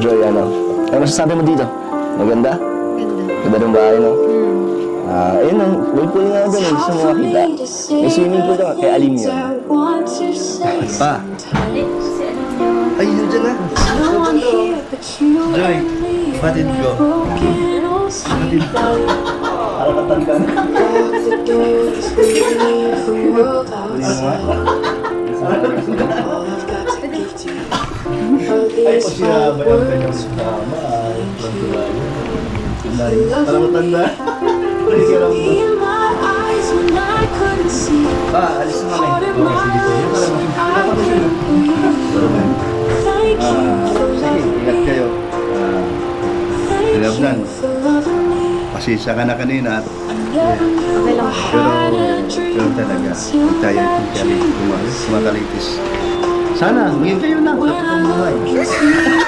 Joy, ano? Ano masasabi mo dito? Maganda? Ganda. Ganda ng bahay, no? Hmm. Ah, ayun ang may pool nga doon eh. Gusto mo makita. May swimming pool doon. Kaya alim yun. Pa. Ay, yun dyan na. Joy, batid ko. Batid ko. Para katanda na. Ay, pag sinabay ang kanyang sumama, ay, tuwa Ay, para matanda. Ay, sarap na. Pa, alis na kami. Okay, sige po. Yung para Ah, sige, ingat kayo. Ah, Tilabnan, pasisa ka na kanina Okay lang pero, pero talaga, tayo kumakalit, kumakalit, kumakalitis. Sana, maging kayo na, 哈哈哈！